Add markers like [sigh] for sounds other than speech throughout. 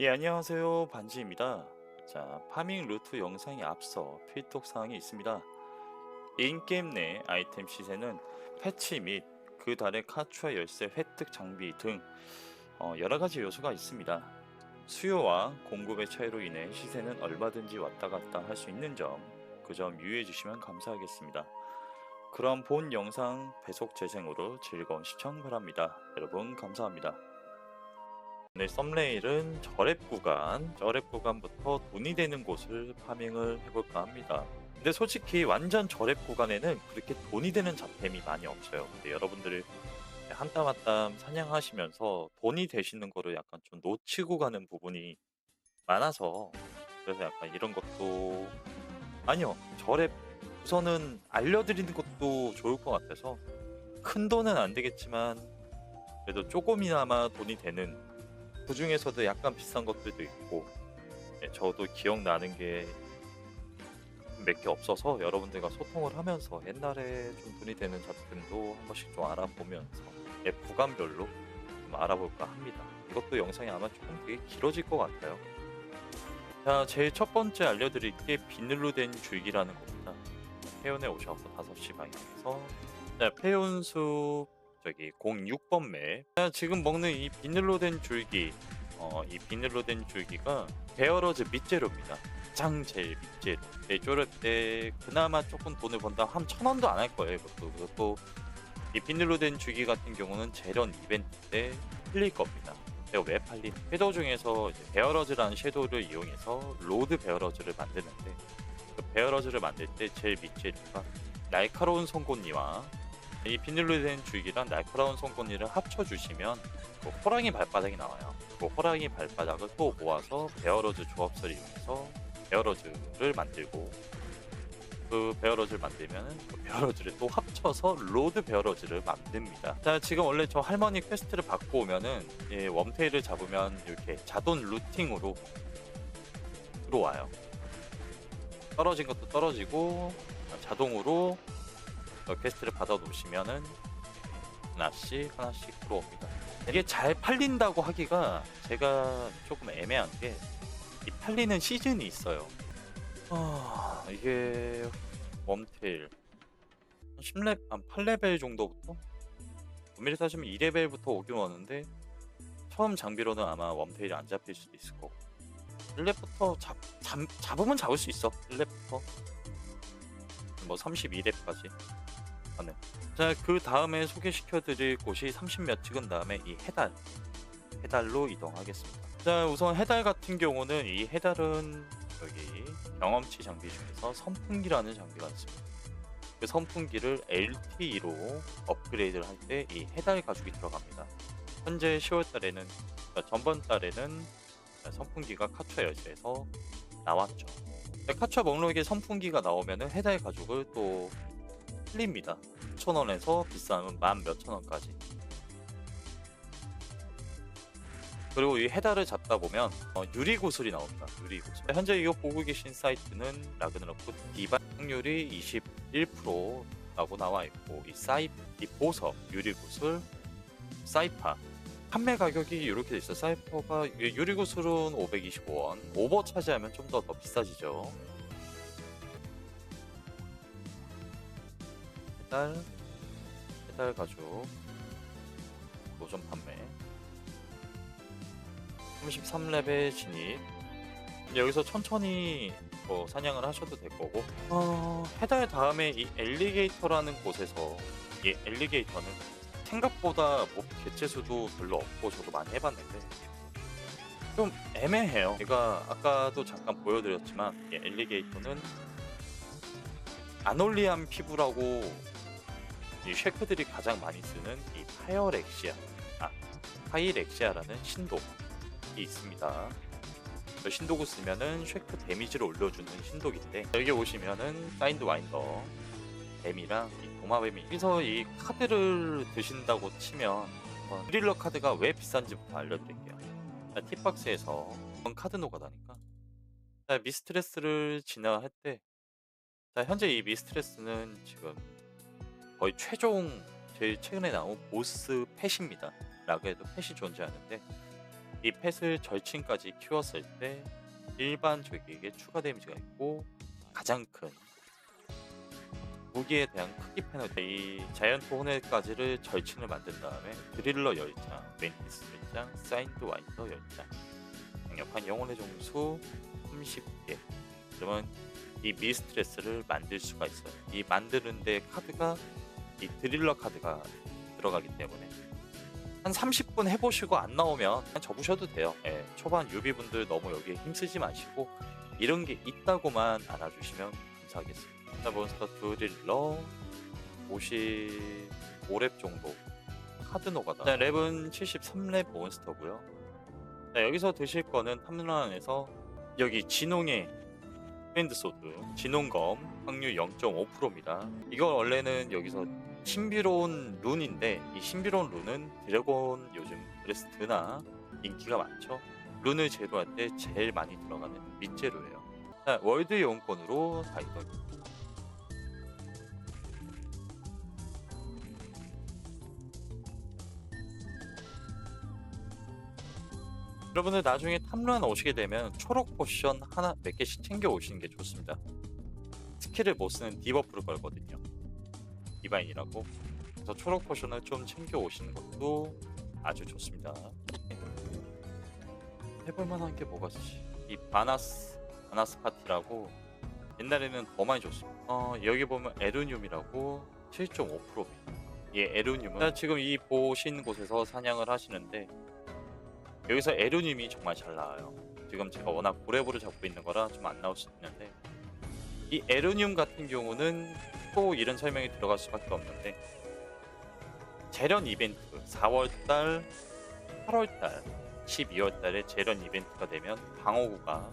예, 안녕하세요. 반지입니다. 자, 파밍 루트 영상에 앞서 필독 사항이 있습니다. 인게임 내 아이템 시세는 패치 및 그 달의 카추아 열쇠 획득 장비 등 어, 여러 가지 요소가 있습니다. 수요와 공급의 차이로 인해 시세는 얼마든지 왔다 갔다 할 수 있는 점, 그 점 유의해 주시면 감사하겠습니다. 그럼 본 영상 배속 재생으로 즐거운 시청 바랍니다. 여러분 감사합니다. 오늘 썸네일은 저랩 구간, 저랩 구간부터 돈이 되는 곳을 파밍을 해볼까 합니다. 근데 솔직히 완전 저랩 구간에는 그렇게 돈이 되는 잡템이 많이 없어요. 근데 여러분들 한땀 한땀 사냥하시면서 돈이 되시는 거를 약간 좀 놓치고 가는 부분이 많아서 그래서 약간 이런 것도 아니요 저랩 우선은 알려드리는 것도 좋을 것 같아서 큰 돈은 안 되겠지만 그래도 조금이나마 돈이 되는 그 중에서도 약간 비싼 것들도 있고 네, 저도 기억나는 게 몇 개 없어서 여러분들과 소통을 하면서 옛날에 좀 돈이 되는 작품도 한 번씩 좀 알아보면서 예, 구간별로 좀 알아볼까 합니다. 이것도 영상이 아마 조금 되게 길어질 것 같아요. 자, 제일 첫 번째 알려드릴 게 비늘로 된 줄기라는 겁니다. 페온에 오셔서 5시 방향에서 자, 페온숲 저기 06번 맵. 자, 지금 먹는 이 비늘로 된 줄기, 어, 이 비늘로 된 줄기가 베어러즈 밑재료입니다. 가장 제일 밑재료. 네, 쪼를 때 그나마 조금 돈을 번다 한 천 원도 안 할 거예요. 이것도 그리고 이 비늘로 된 줄기 같은 경우는 재련 이벤트 때 팔릴 겁니다. 내가 왜 팔린? 섀도우 중에서 베어러즈라는 섀도우를 이용해서 로드 베어러즈를 만드는데 그 베어러즈를 만들 때 제일 밑재료가 날카로운 송곳니와 이 비닐로 된 줄기랑 날카로운 송곳니를 합쳐주시면 그 호랑이 발바닥이 나와요. 그 호랑이 발바닥을 또 모아서 베어러즈 조합설을 이용해서 베어러즈를 만들고 그 베어러즈를 만들면 그 베어러즈를 또 합쳐서 로드 베어러즈를 만듭니다. 자 지금 원래 저 할머니 퀘스트를 받고 오면은 예, 웜테일을 잡으면 이렇게 자동 루팅으로 들어와요. 떨어진 것도 떨어지고 자동으로 어, 퀘스트를 받아 놓으시면은 하나씩 하나씩 들어옵니다. 이게 잘 팔린다고 하기가 제가 조금 애매한 게이 팔리는 시즌이 있어요. 아. 이게 웜테일. 10렙 한 8레벨 정도부터? 구미를 사시면 2레벨부터 오긴 오는데 처음 장비로는 아마 웜테일이 안 잡힐 수도 있을 거고. 1렙부터 잡, 잡, 잡으면 잡을 수 있어. 1렙부터. 뭐 32렙까지 하는 자그 다음에 소개시켜 드릴 곳이 30몇 찍은 다음에 이 해달 해달로 이동하겠습니다. 자 우선 해달 같은 경우는 이 해달은 여기 경험치 장비 중에서 선풍기라는 장비가 있습니다. 그 선풍기를 LTE로 업그레이드를 할 때 이 해달 가죽이 들어갑니다. 현재 10월 달에는 그러니까 전번 달에는 선풍기가 카추아 열쇠에서 나왔죠. 카추아 목록에 선풍기가 나오면은 해달 가죽을 또 틀립니다. 9,000원에서 비싸면 만 몇천 원까지. 그리고 이 해달을 잡다 보면 어, 유리구슬이 나옵니다. 유리구슬. 현재 이거 보고 계신 사이트는 라그너로크 디바 확률이 21%라고 나와 있고 이 사이 이 보석 유리구슬 사이파. 판매 가격이 이렇게 돼 있어요. 사이퍼가 이 유리구슬은 525원. 오버 차지하면 좀 더 더 비싸지죠 해달 해달 가죽 도전 판매. 33레벨 진입. 여기서 천천히 뭐 사냥을 하셔도 될 거고. 어, 해달 다음에 이 엘리게이터라는 곳에서 이 엘리게이터는 생각보다 뭐 개체 수도 별로 없고 저도 많이 해봤는데 좀 애매해요. 제가 아까도 잠깐 보여드렸지만 이 엘리게이터는 아놀리안 피부라고 이 쉐크들이 가장 많이 쓰는 이 파이어렉시아 아 파이렉시아라는 신독이 있습니다. 저 신독을 쓰면은 쉐크 데미지를 올려주는 신독인데 여기 오시면은 사인드 와인더 뱀이랑 이 도마뱀이 여기서 이 카드를 드신다고 치면 드릴러 카드가 왜 비싼지부터 알려드릴게요. 이건 카드 노가다니까. 자, 미스트레스를 진화할 때 자, 현재 이 미스트레스는 지금 거의 최종 제일 최근에 나온 보스 펫입니다. 라고 해도 펫이 존재하는데 이 펫을 절친까지 키웠을 때 일반 적에게 추가 데미지가 있고 가장 큰 무기에 대한 크기 페널티 이 자이언트 호넷까지를 절친을 만든 다음에 드릴러 10장, 멘티스 10장, 사인드 와인더 10장 강력한 영혼의 종수 30개. 그러면 이 미스트레스를 만들 수가 있어요. 이 만드는데 카드가 이 드릴러 카드가 들어가기 때문에. 한 30분 해보시고 안 나오면 그냥 접으셔도 돼요. 예, 초반 유비분들 너무 여기에 힘쓰지 마시고 이런 게 있다고만 알아주시면 감사하겠습니다. 자, 몬스터 드릴러 55랩 정도 카드 노가다 자, 랩은 73랩 몬스터고요. 자, 여기서 드실 거는 탐란에서 여기 진홍의 핸드 소드 진홍검 확률 0.5%입니다. 이거 원래는 여기서 신비로운 룬인데 이 신비로운 룬은 드래곤 요즘 브레스트나 인기가 많죠 룬을 제거할 때 제일 많이 들어가는 밑재료예요 자, 월드 이용권으로 다이더 여러분들 나중에 탐란 오시게 되면 초록 포션 하나 몇 개씩 챙겨 오시는 게 좋습니다. 스킬을 못 쓰는 디버프를 걸거든요. 디바인이라고. 그래서 초록 포션을 좀 챙겨 오시는 것도 아주 좋습니다. 해볼 만한 게 뭐가 있지? 이 바나스 바나스 파티라고 옛날에는 더 많이 줬습니다. 어, 여기 보면 에르늄이라고 7.5%입니다. 이 에르늄은 지금 이 보시는 곳에서 사냥을 하시는데 여기서 에르늄이 정말 잘 나와요. 지금 제가 워낙 고레브를 잡고 있는 거라 좀 안 나올 수 있는데 이 에르늄 같은 경우는 또 이런 설명이 들어갈 수밖에 없는데 재련 이벤트 4월달, 8월달, 12월달에 재련 이벤트가 되면 방어구가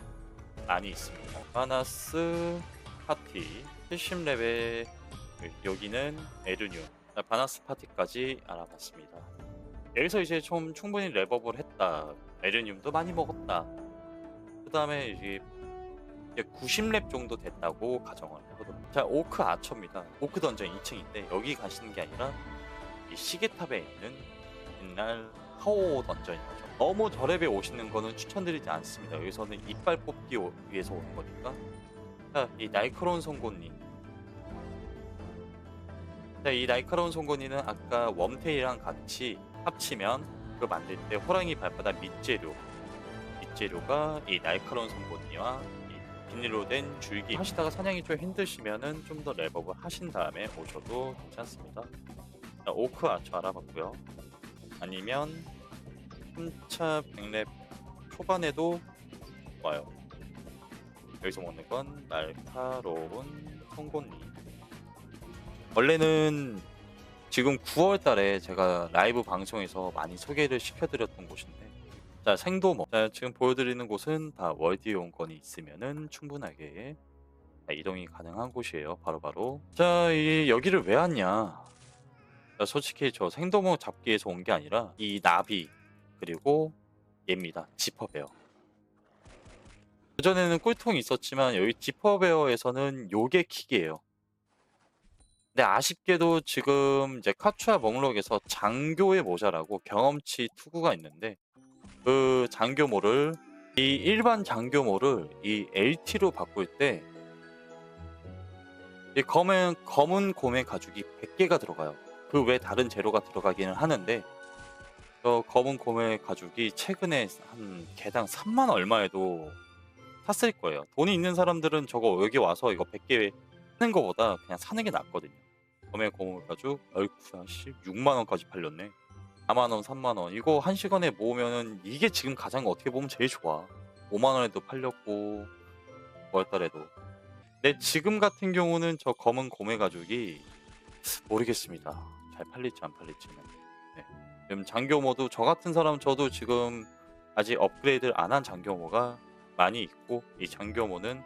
많이 있습니다. 바나스 파티 70레벨 여기는 에르늄 바나스 파티까지 알아봤습니다. 여기서 이제 좀 충분히 랩업을 했다. 에르늄도 많이 먹었다. 그 다음에 이제 90랩 정도 됐다고 가정을 해보도록. 자, 오크 아처입니다. 오크 던전 2층인데 여기 가시는 게 아니라 이 시계탑에 있는 옛날 파워 던전이죠. 너무 저랩에 오시는 거는 추천드리지 않습니다. 여기서는 이빨 뽑기 오- 위해서 오는 거니까. 자, 이 날카로운 송곳니. 자, 이 날카로운 송곳니는 아까 웜테일이랑 같이 합치면 그걸 만들 때 호랑이 발바닥 밑재료 밑재료가 이 날카로운 송곳니와 이 비닐로 된 줄기 하시다가 사냥이 좀 힘드시면은 좀 더 랩업을 하신 다음에 오셔도 괜찮습니다. 자, 오크 아처 알아봤고요. 아니면 3차 100랩 초반에도 와요. 여기서 먹는 건 날카로운 송곳니. 원래는 지금 9월 달에 제가 라이브 방송에서 많이 소개를 시켜드렸던 곳인데 자 생도모 자, 지금 보여드리는 곳은 다 월드 이용권이 있으면은 충분하게 자, 이동이 가능한 곳이에요 바로바로. 자 이 여기를 왜 왔냐? 자, 솔직히 저 생도모 잡기 위해서 온 게 아니라 이 나비 그리고 얘입니다 지퍼베어. 그전에는 꿀통이 있었지만 여기 지퍼베어에서는 요게 킥이에요. 근데 아쉽게도 지금 이제 카츠아 목록에서 장교의 모자라고 경험치 투구가 있는데 그 장교모를 이 일반 장교모를 이 LT로 바꿀 때 이 검은 검은 곰의 가죽이 100개가 들어가요. 그 외 다른 재료가 들어가기는 하는데 저 검은 곰의 가죽이 최근에 한 개당 3만 얼마에도 샀을 거예요. 돈이 있는 사람들은 저거 여기 와서 이거 100개 사는 거보다 그냥 사는 게 낫거든요. 검의 고물 가죽 얼쿠야 씨 6만 원까지 팔렸네. 4만 원, 3만 원. 이거 한 시간에 모으면은 이게 지금 가장 어떻게 보면 제일 좋아. 5만 원에도 팔렸고 5월달에도. 근데 지금 같은 경우는 저 검은 고메 가죽이 모르겠습니다. 잘 팔릴지 안 팔릴지는. 네. 지금 장교모도 저 같은 사람 저도 지금 아직 업그레이드를 안 한 장교모가 많이 있고 이 장교모는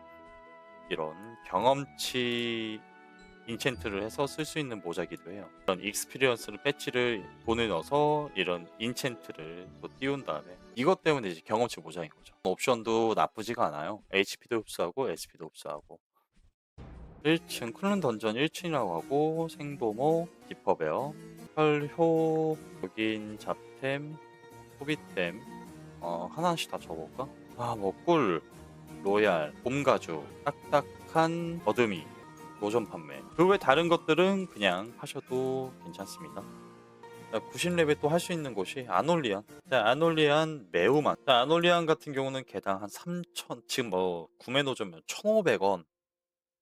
이런 경험치 인챈트를 해서 쓸 수 있는 모자기도 해요. 이런 익스피리언스를 배치를 돈을 넣어서 이런 인챈트를 또 띄운 다음에 이것 때문에 이제 경험치 모자인 거죠. 옵션도 나쁘지가 않아요. HP도 흡수하고 SP도 흡수하고 1층 클론 던전 1층이라고 하고 생도모, 디퍼베어, 혈효, 여긴 잡템, 소비템 어, 하나씩 다 적어볼까? 아, 뭐, 꿀, 로얄, 봄가죽, 딱딱한 어둠이, 노전 판매. 그 외 다른 것들은 그냥 하셔도 괜찮습니다. 90렙에 또할 수 있는 곳이 아놀리안. 자, 아놀리안 매우만. 자, 아놀리안 같은 경우는 개당 한 3,000, 지금 뭐 구매 노점은 1,500원.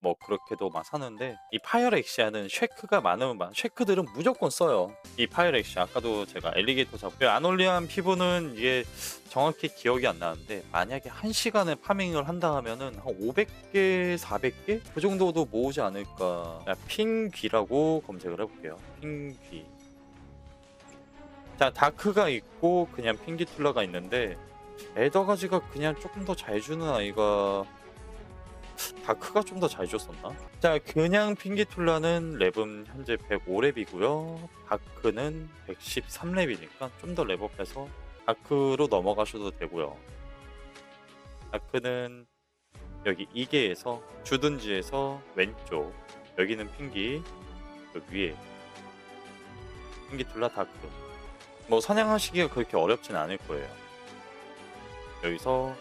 뭐 그렇게도 막 사는데 이 파이어렉시아는 쉐크가 많으면 많 쉐크들은 무조건 써요. 이 파이어렉시아 아까도 제가 엘리게이터 잡고 아놀리안 피부는 이게 정확히 기억이 안 나는데 만약에 한 시간에 파밍을 한다 하면은 한 500개 400개? 그 정도도 모으지 않을까. 자, 핑귀라고 검색을 해볼게요. 핑귀. 자 다크가 있고 그냥 핑기툴라가 있는데 에더가지가 그냥 조금 더 잘 주는 아이가 다크가 좀 더 잘 줬었나? 자 그냥 핑기툴라는 랩은 현재 105랩이고요. 다크는 113랩이니까 좀 더 랩업해서 다크로 넘어가셔도 되고요. 다크는 여기 이계에서 주든지에서 왼쪽 여기는 핑기 여기 위에 핑기툴라 다크. 뭐 사냥하시기가 그렇게 어렵진 않을 거예요. 여기서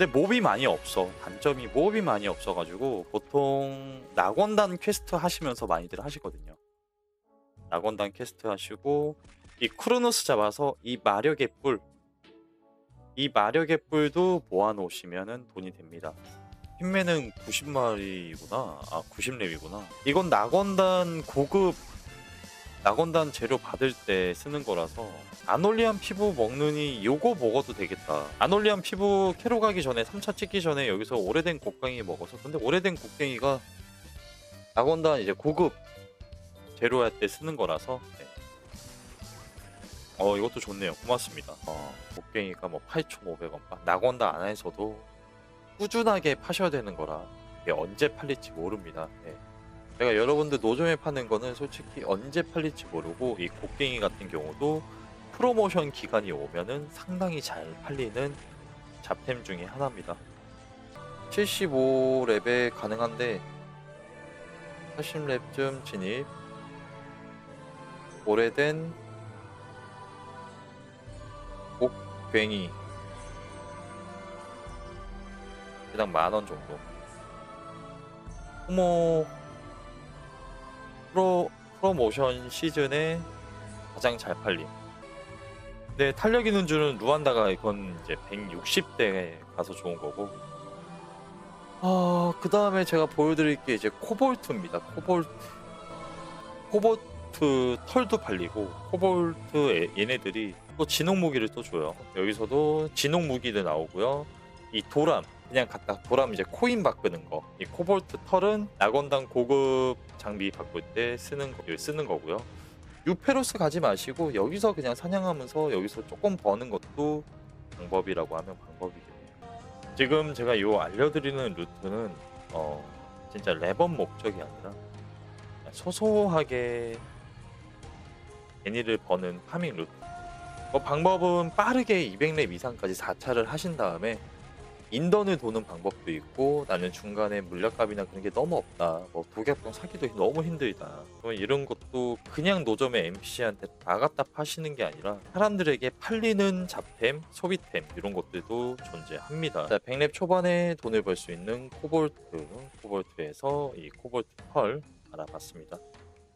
근데 몹이 많이 없어. 단점이 몹이 많이 없어가지고 보통 낙원단 퀘스트 하시면서 많이들 하시거든요. 낙원단 퀘스트 하시고 이 크로노스 잡아서 이 마력의 뿔, 이 마력의 뿔도 모아놓으시면은 돈이 됩니다. 힘매는 90마리구나. 아 90렙이구나. 이건 낙원단 고급 낙원단 재료 받을 때 쓰는 거라서 아놀리안 피부 먹느니 요거 먹어도 되겠다. 아놀리안 피부 캐로 가기 전에 3차 찍기 전에 여기서 오래된 곡괭이 먹어서 근데 오래된 곡괭이가 낙원단 이제 고급 재료 할 때 쓰는 거라서 네. 어 이것도 좋네요. 고맙습니다. 어 곡괭이가 뭐 8,500원 낙원단 안에서도 꾸준하게 파셔야 되는 거라 언제 팔릴지 모릅니다. 네. 제가 여러분들 노점에 파는 거는 솔직히 언제 팔릴지 모르고 이 곡괭이 같은 경우도 프로모션 기간이 오면은 상당히 잘 팔리는 잡템 중에 하나입니다. 75렙에 가능한데 80렙쯤 진입. 오래된 곡괭이. 그냥 만원 정도. 호모 프로 프로모션 시즌에 가장 잘 팔림. 근데 탄력 있는 줄은 루안다가 이건 이제 160대에 가서 좋은 거고. 아, 그 다음에 제가 보여드릴 게 이제 코볼트입니다. 코볼트. 코볼트 털도 팔리고, 코볼트 애- 얘네들이 또 진홍 무기를 또 줘요. 여기서도 진홍 무기도 나오고요. 이 도람, 그냥 갖다 도람 이제 코인 바꾸는 거. 이 코볼트 털은 낙원당 고급 장비 바꿀 때 쓰는 거, 쓰는 거고요. 유페로스 가지 마시고 여기서 그냥 사냥하면서 여기서 조금 버는 것도 방법이라고 하면 방법이겠네요. 지금 제가 요 알려드리는 루트는 어 진짜 레번 목적이 아니라 소소하게 애니를 버는 파밍 루트. 뭐 방법은 빠르게 200렙 이상까지 4차를 하신 다음에 인던을 도는 방법도 있고 나는 중간에 물약값이나 그런 게 너무 없다. 뭐 독약병 사기도 너무 힘들다. 그러면 이런 것도 그냥 노점의 NPC한테 다 갖다 파시는 게 아니라 사람들에게 팔리는 잡템, 소비템 이런 것들도 존재합니다. 자, 100렙 초반에 돈을 벌 수 있는 코볼트 코볼트에서 이 코볼트 펄 알아봤습니다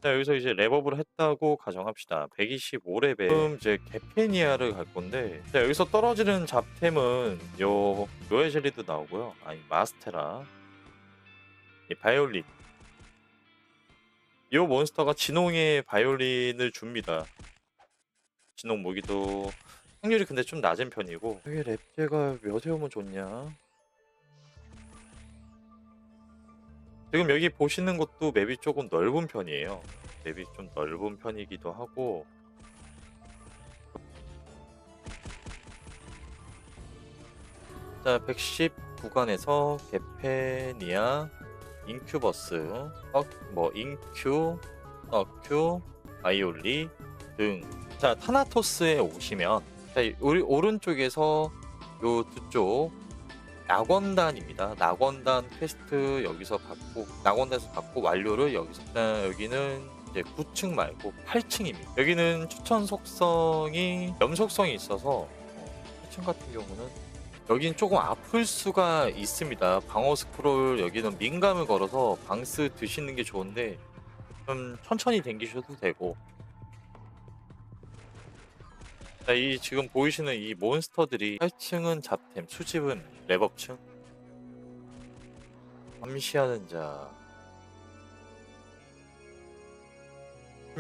자 여기서 이제 랩업을 했다고 가정합시다. 125렙에 지금 이제 게페니아를 갈 건데 자 여기서 떨어지는 잡템은 요 요에 젤리도 나오고요. 아니 마스테라. 이 바이올린. 요 몬스터가 진홍의 바이올린을 줍니다. 진홍 무기도. 확률이 근데 좀 낮은 편이고. 여기 랩제가 몇 회오면 좋냐 지금 여기 보시는 것도 맵이 조금 넓은 편이에요. 맵이 좀 넓은 편이기도 하고 자, 110 구간에서 게페니아, 인큐버스, 어, 뭐 인큐, 어큐, 바이올리 등. 자, 타나토스에 오시면 자, 우리 오른쪽에서 요 두 쪽 낙원단입니다. 낙원단 퀘스트 여기서 받고 낙원단에서 받고 완료를 여기서 자, 여기는 이제 9층 말고 8층입니다. 여기는 추천 속성이 염 속성이 있어서 어, 8층 같은 경우는 여긴 조금 아플 수가 있습니다. 방어 스크롤 여기는 민감을 걸어서 방스 드시는 게 좋은데 좀 천천히 댕기셔도 되고 자, 이 지금 보이시는 이 몬스터들이 8층은 잡템, 수집은 랩업층. 감시하는 자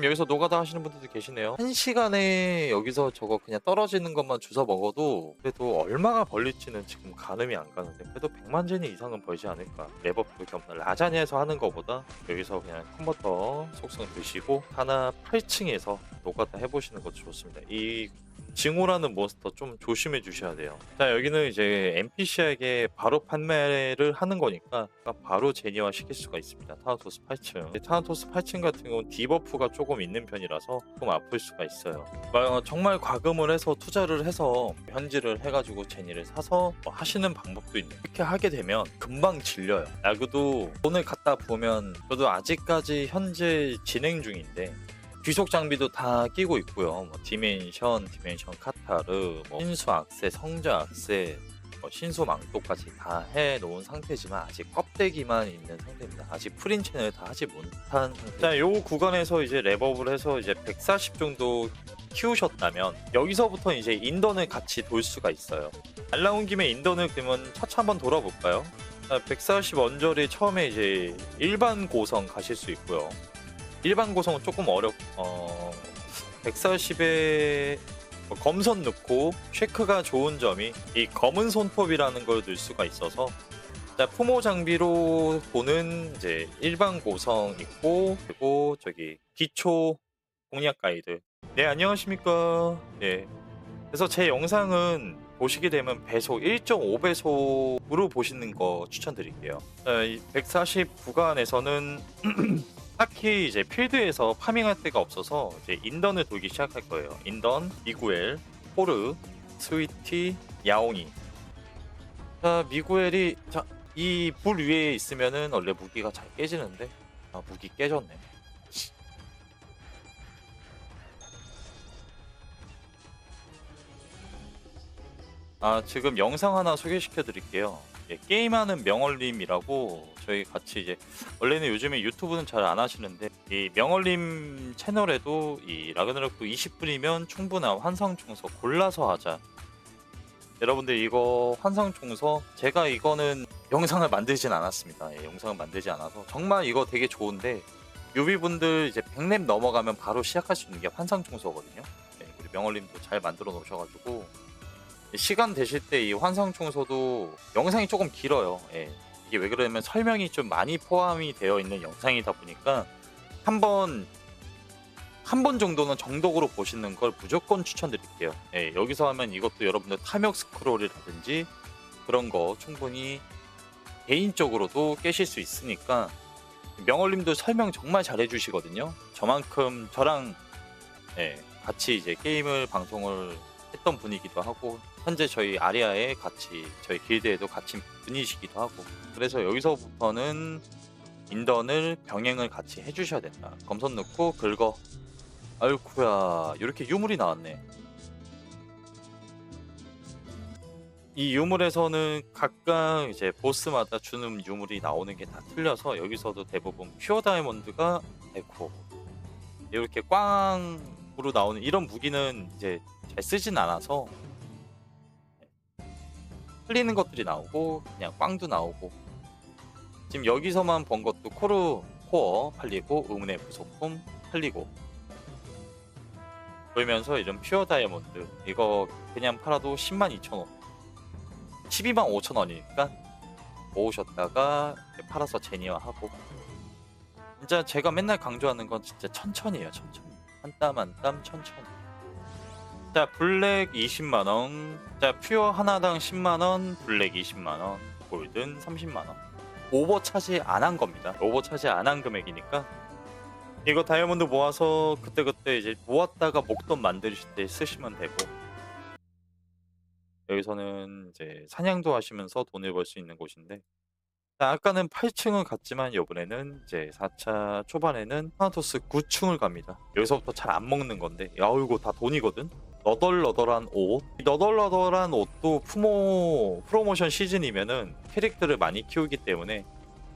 여기서 노가다 하시는 분들도 계시네요. 한 시간에 여기서 저거 그냥 떨어지는 것만 주워 먹어도 그래도 얼마가 벌릴지는 지금 가늠이 안 가는데 그래도 100만 제니 이상은 벌지 않을까. 랩업도 겸 라자냐에서 하는 것보다 여기서 그냥 컨버터 속성 드시고 하나 8층에서 노가다 해보시는 것도 좋습니다. 이 징호라는 몬스터 좀 조심해 주셔야 돼요. 자 여기는 이제 NPC에게 바로 판매를 하는 거니까 바로 제니화 시킬 수가 있습니다. 타나토스 8층. 타나토스 8층 같은 경우는 디버프가 조금 있는 편이라서 조금 아플 수가 있어요. 어, 정말 과금을 해서 투자를 해서 현질을 해가지고 제니를 사서 뭐 하시는 방법도 있네. 이렇게 하게 되면 금방 질려요. 야구도 돈을 갖다 보면 저도 아직까지 현재 진행 중인데 귀속 장비도 다 끼고 있고요. 뭐 디멘션, 디멘션 카타르, 뭐 신수 악세, 성자 악세, 뭐 신수 망토까지 다 해놓은 상태지만 아직 껍데기만 있는 상태입니다. 아직 프린체는 다 하지 못한 상태. 자, 요 구간에서 이제 랩업을 해서 이제 140 정도 키우셨다면 여기서부터 이제 인던을 같이 돌 수가 있어요. 날 나온 김에 인던을 그러면 차차 한번 돌아볼까요? 140 언저리 처음에 이제 일반 고성 가실 수 있고요. 일반 고성은 조금 어렵 어 140에 뭐 검선 넣고 쉐크가 좋은 점이 이 검은 손톱이라는 걸 넣을 수가 있어서 자 푸모 장비로 보는 이제 일반 고성 있고 그리고 저기 기초 공략 가이드. 네 안녕하십니까? 네. 그래서 제 영상은 보시게 되면 배속 1.5배속으로 보시는 거 추천드릴게요. 자, 이140 구간에서는 [clears throat] 딱히 이제 필드에서 파밍할 데가 없어서 이제 인던을 돌기 시작할 거예요. 인던, 미구엘, 포르, 스위티, 야옹이. 자, 미구엘이 자, 이 불 위에 있으면은 원래 무기가 잘 깨지는데 아, 무기 깨졌네. 아, 지금 영상 하나 소개시켜 드릴게요. 예, 게임하는 명월님이라고 저희 같이 이제 원래는 요즘에 유튜브는 잘 안 하시는데 이 명월님 채널에도 이 라그나로크 20분이면 충분한 환상 충서 골라서 하자. 여러분들 이거 환상 충서 제가 이거는 영상을 만들진 않았습니다. 예, 영상을 만들지 않아서 정말 이거 되게 좋은데 유비분들 이제 100렙 넘어가면 바로 시작할 수 있는 게 환상 충서거든요. 예, 우리 명월님도 잘 만들어 놓으셔가지고 시간 되실 때 이 환상 청소도 영상이 조금 길어요. 예. 이게 왜 그러냐면 설명이 좀 많이 포함이 되어 있는 영상이다 보니까 한 번 한 번 정도는 정독으로 보시는 걸 무조건 추천드릴게요. 예, 여기서 하면 이것도 여러분들 탐욕 스크롤이라든지 그런 거 충분히 개인적으로도 깨실 수 있으니까 명월님도 설명 정말 잘 해주시거든요. 저만큼 저랑 예, 같이 이제 게임을 방송을 했던 분이기도 하고 현재 저희 아리아에 같이 저희 길드에도 같이 분이시기도 하고. 그래서 여기서부터는 인던을 병행을 같이 해주셔야 된다. 검선 넣고 긁어. 아이쿠야 이렇게 유물이 나왔네. 이 유물에서는 각각 이제 보스마다 주는 유물이 나오는 게 다 틀려서 여기서도 대부분 퓨어 다이아몬드가 되고 이렇게 꽝으로 나오는 이런 무기는 이제 잘 쓰진 않아서. 틀리는 것들이 나오고 그냥 꽝도 나오고. 지금 여기서만 본 것도 코르 코어 팔리고 의문의 부속품 팔리고. 그러면서 이런 퓨어 다이아몬드 이거 그냥 팔아도 10만 2천 원. 12만 5천 원이니까 모으셨다가 팔아서 제니화하고. 진짜 제가 맨날 강조하는 건 진짜 천천히에요 천천히. 한 땀 한 땀 천천히 자 블랙 20만 원. 자 퓨어 하나당 10만 원 블랙 20만 원 골든 30만 원. 오버 차지 안 한 겁니다. 오버 차지 안 한 금액이니까. 이거 다이아몬드 모아서 그때 그때 이제 모았다가 목돈 만드실 때 쓰시면 되고. 여기서는 이제 사냥도 하시면서 돈을 벌 수 있는 곳인데. 자, 아까는 8층을 갔지만 이번에는 이제 4차 초반에는 타나토스 9층을 갑니다. 여기서부터 잘 안 먹는 건데. 야 이거 다 돈이거든. 너덜너덜한 옷. 이 너덜너덜한 옷도 프모 프로모션 시즌이면은 캐릭터를 많이 키우기 때문에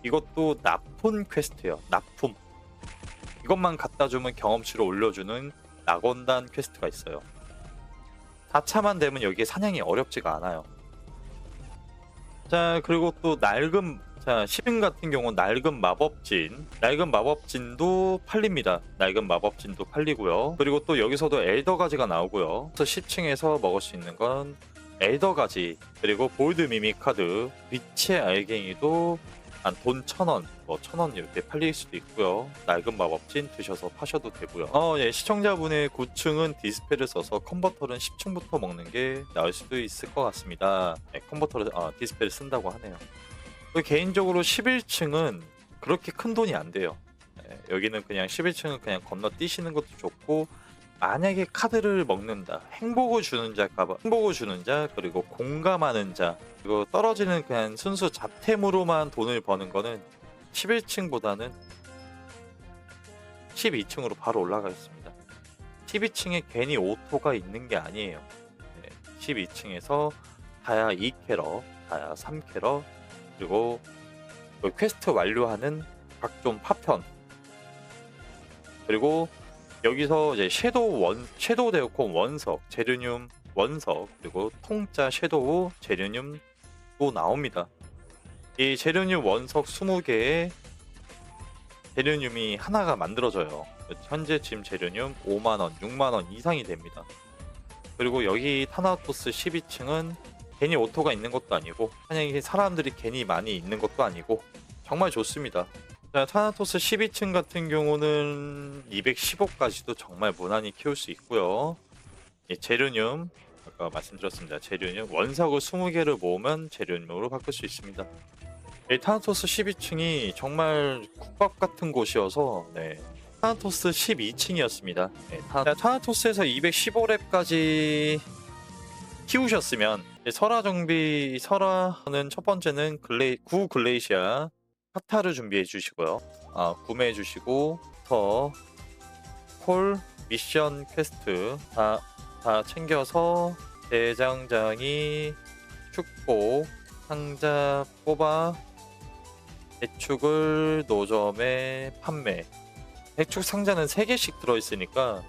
이것도 납품 퀘스트예요. 납품. 이것만 갖다 주면 경험치를 올려주는 낙원단 퀘스트가 있어요. 4차만 되면 여기에 사냥이 어렵지가 않아요. 자 그리고 또 낡은 자 10인 같은 경우는 낡은 마법진. 낡은 마법진도 팔립니다. 낡은 마법진도 팔리고요. 그리고 또 여기서도 엘더 가지가 나오고요. 그래서 10층에서 먹을 수 있는 건 엘더 가지. 그리고 볼드 미믹 카드 빛의 알갱이도 한돈 천원 뭐 천원 이렇게 팔릴 수도 있고요. 낡은 마법진 드셔서 파셔도 되고요. 어 예 시청자분의 9층은 디스펠을 써서 컨버터는 10층부터 먹는 게 나을 수도 있을 것 같습니다. 네, 컨버터를 아 디스펠을 쓴다고 하네요. 그 개인적으로 11층은 그렇게 큰 돈이 안 돼요. 예, 여기는 그냥 11층은 그냥 건너 뛰시는 것도 좋고 만약에 카드를 먹는다 행복을 주는 자가 행복을 주는 자 그리고 공감하는 자 그리고 떨어지는 그냥 순수 잡템으로만 돈을 버는 거는 11층보다는 12층으로 바로 올라가겠습니다 12층에 괜히 오토가 있는 게 아니에요 12층에서 다야 2캐러 다야 3캐러 그리고 그 퀘스트 완료하는 각종 파편 그리고 여기서 이제 섀도우 원 섀도우 데어콘 원석 제르늄 원석 그리고 통짜 섀도우 제르늄도 나옵니다. 이 제르늄 원석 20개에 제르늄이 하나가 만들어져요. 현재 지금 제르늄 5만원, 6만원 이상이 됩니다. 그리고 여기 타나토스 12층은 괜히 오토가 있는 것도 아니고 그냥 사람들이 괜히 많이 있는 것도 아니고 정말 좋습니다. 자, 타나토스 12층 같은 경우는 215까지도 정말 무난히 키울 수 있고요. 예, 제르늄 아까 말씀드렸습니다. 제르늄 원석을 20개를 모으면 제르늄으로 바꿀 수 있습니다. 이 타나토스 12층이 정말 국밥 같은 곳이어서 네. 타나토스 12층이었습니다. 네, 타, 타나토스에서 215렙까지 키우셨으면 설화 정비 설화는 첫 번째는 글레이 구 글레이시아 카타를 준비해 주시고요. 아 구매해 주시고 더 콜 미션 퀘스트 다, 다 챙겨서 대장장이 축복 상자 뽑아 대축을 노점에 판매 대축 상자는 3개씩 들어있으니까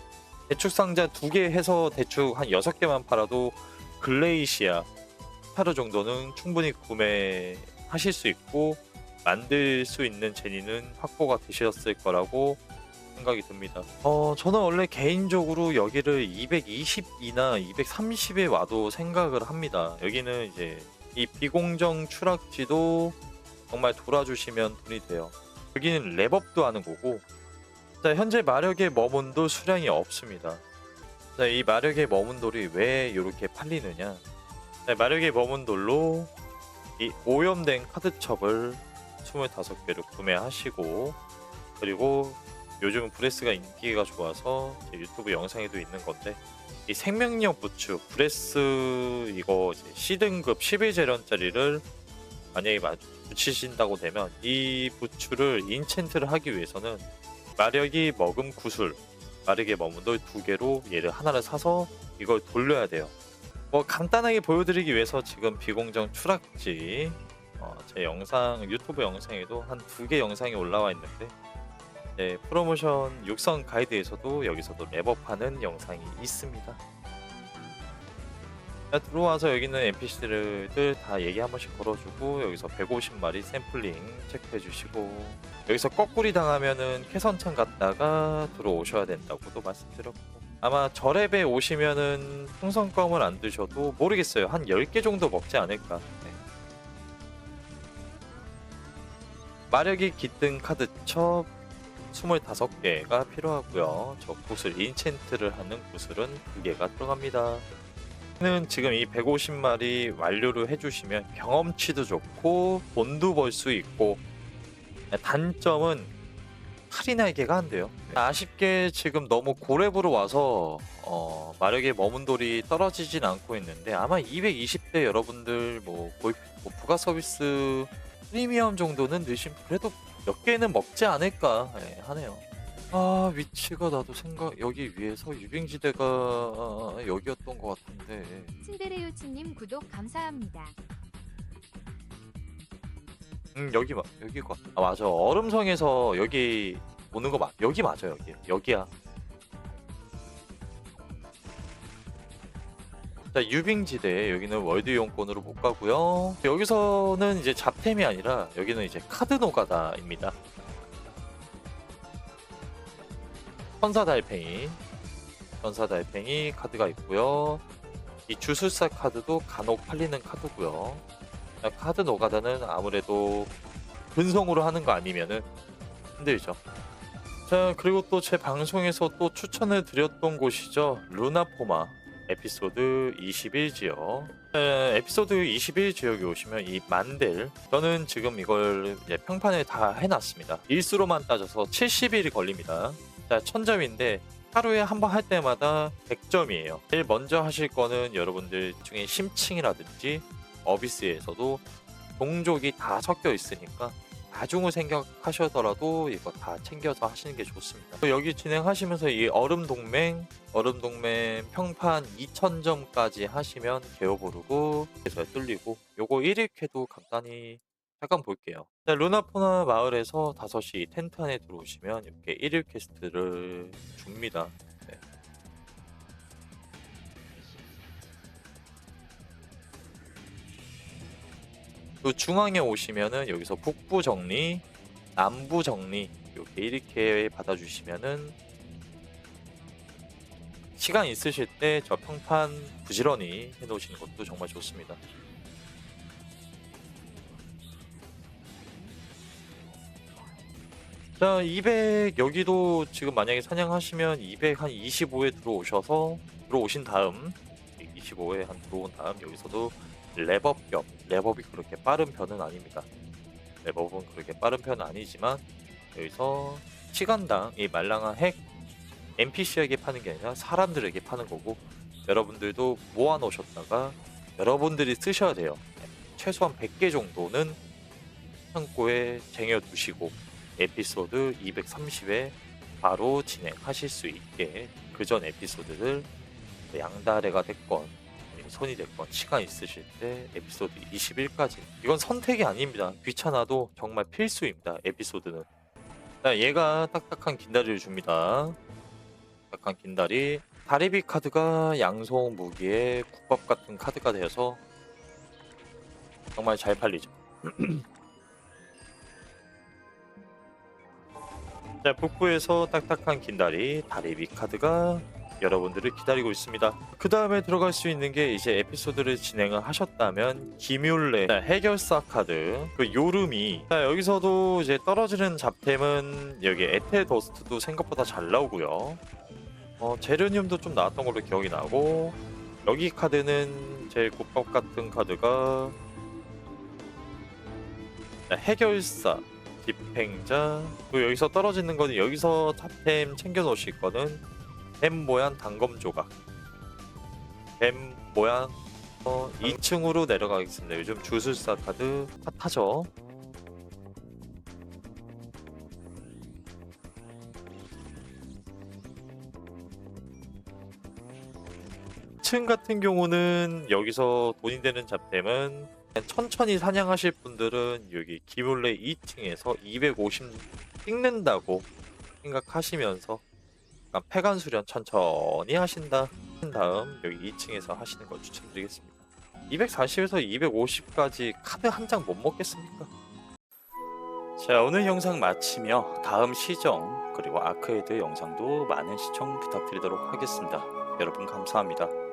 대축 상자 2개 해서 대축 한 6개만 팔아도 글레이시아 타르 정도는 충분히 구매하실 수 있고 만들 수 있는 제니는 확보가 되셨을 거라고 생각이 듭니다. 어, 저는 원래 개인적으로 여기를 220이나 230에 와도 생각을 합니다. 여기는 이제 이 비공정 추락지도 정말 돌아주시면 돈이 돼요. 여기는 랩업도 하는 거고 자, 현재 마력의 머문도 수량이 없습니다. 자, 이 마력의 머문 돌이 왜 이렇게 팔리느냐? 자, 마력의 머문 돌로 이 오염된 카드첩을 25개를 구매하시고 그리고 요즘은 브레스가 인기가 좋아서 제 유튜브 영상에도 있는 건데 이 생명력 부츠 브레스 이거 C등급 11재련짜리를 만약에 마- 붙이신다고 되면 이 부츠를 인챈트를 하기 위해서는 마력이 먹음 구슬 마르게 머문돌 두 개로 얘를 하나를 사서 이걸 돌려야 돼요. 뭐 간단하게 보여드리기 위해서 지금 비공정 추락지 어, 제 영상 유튜브 영상에도 한 두 개 영상이 올라와 있는데 네, 프로모션 육성 가이드에서도 여기서도 랩업하는 영상이 있습니다. 자, 들어와서 여기는 NPC들 다 얘기 한 번씩 걸어주고 여기서 150마리 샘플링 체크해 주시고 여기서 거꾸리 당하면은 캐선창 갔다가 들어오셔야 된다고 도 말씀드렸고 아마 저랩에 오시면은 풍선껌을 안 드셔도 모르겠어요. 한 10개 정도 먹지 않을까. 네. 마력이 깃든 카드첩 25개가 필요하고요. 저 구슬 인챈트를 하는 구슬은 2개가 들어갑니다 는 지금 이 150마리 완료를 해주시면 경험치도 좋고 돈도 벌 수 있고 단점은 할인 날개가 안 돼요. 아쉽게 지금 너무 고렙으로 와서 어, 마력의 머문 돌이 떨어지진 않고 있는데 아마 220대 여러분들 뭐 거의 뭐 부가 서비스 프리미엄 정도는 넣으시면 그래도 몇 개는 먹지 않을까 예, 하네요. 아 위치가 나도 생각 여기 위에서 유빙지대가 여기였던 것 같은데 츤데레요츠님 구독 감사합니다. 음 여기 마, 여기 거. 아 맞아 얼음성에서 여기 오는 거 맞. 여기 맞아 여기 여기야. 자 유빙지대 여기는 월드 이용권으로 못 가고요. 여기서는 이제 잡템이 아니라 여기는 이제 카드 노가다입니다. 천사 달팽이, 천사 달팽이 카드가 있고요. 이 주술사 카드도 간혹 팔리는 카드고요. 자, 카드 노가다는 아무래도 근성으로 하는 거 아니면은 힘들죠. 자 그리고 또 제 방송에서 또 추천을 드렸던 곳이죠. 루나포마 에피소드 21지역. 에피소드 21지역에 오시면 이 만델 저는 지금 이걸 평판을 다 해놨습니다. 일수로만 따져서 70일이 걸립니다. 자 천점인데 하루에 한 번 할 때마다 100점이에요. 제일 먼저 하실 거는 여러분들 중에 심층이라든지 어비스에서도 동족이 다 섞여 있으니까 나중을 생각하셔더라도 이거 다 챙겨서 하시는 게 좋습니다. 또 여기 진행하시면서 이 얼음 동맹, 얼음 동맹 평판 2000점까지 하시면 개어보르고 그래서 뚫리고 요거 1일캐도 간단히 잠깐 볼게요. 자, 루나포나 마을에서 5시 텐트 안에 들어오시면 이렇게 1일 퀘스트를 줍니다. 네. 그 중앙에 오시면은 여기서 북부 정리, 남부 정리 이렇게 이렇게 받아주시면은 시간 있으실 때 저 평판 부지런히 해놓으시는 것도 정말 좋습니다. 자, 200 여기도 지금 만약에 사냥하시면 200 한 25에 들어오셔서 들어오신 다음 25에 한 들어온 다음 여기서도 겸 랩업이 그렇게 빠른 편은 아닙니다. 랩업은 그렇게 빠른 편은 아니지만 여기서 시간당 이 말랑한 핵 NPC에게 파는 게 아니라 사람들에게 파는 거고 여러분들도 모아 놓으셨다가 여러분들이 쓰셔야 돼요. 최소한 100개 정도는 창고에 쟁여 두시고 에피소드 230에 바로 진행하실 수 있게 그 전 에피소드를 양다래가 됐건 아니면 손이 됐건 시간 있으실 때 에피소드 21까지. 이건 선택이 아닙니다. 귀찮아도 정말 필수입니다 에피소드는. 자, 얘가 딱딱한 긴다리를 줍니다. 딱딱한 긴다리. 다리비 카드가 양송 무기의 국밥 같은 카드가 되어서 정말 잘 팔리죠 [clears throat] 자, 북부에서 딱딱한 긴다리 다리비 카드가 여러분들을 기다리고 있습니다. 그 다음에 들어갈 수 있는 게 이제 에피소드를 진행을 하셨다면 기뮬레 자, 해결사 카드 그 요름이 자, 여기서도 이제 떨어지는 잡템은 여기 에테 더스트도 생각보다 잘 나오고요. 어, 제르늄도 좀 나왔던 걸로 기억이 나고 여기 카드는 제일 국밥 같은 카드가 자, 해결사 집행자. 그리고 여기서 떨어지는 거는 여기서 탑템 챙겨 놓으실 거는 뱀 모양 단검 조각. 뱀 모양 어, 2층으로 내려가겠습니다. 요즘 주술사 카드 핫하죠? 층 같은 경우는 여기서 돈이 되는 잡템은 천천히 사냥하실 분들은 여기 기물레 2층에서 250 찍는다고 생각하시면서 약간 폐간 수련 천천히 하신다 한 다음 여기 2층에서 하시는 걸 추천드리겠습니다. 240에서 250까지 카드 한 장 못 먹겠습니까? 자 오늘 영상 마치며 다음 시정 그리고 아크헤드 영상도 많은 시청 부탁드리도록 하겠습니다. 여러분 감사합니다.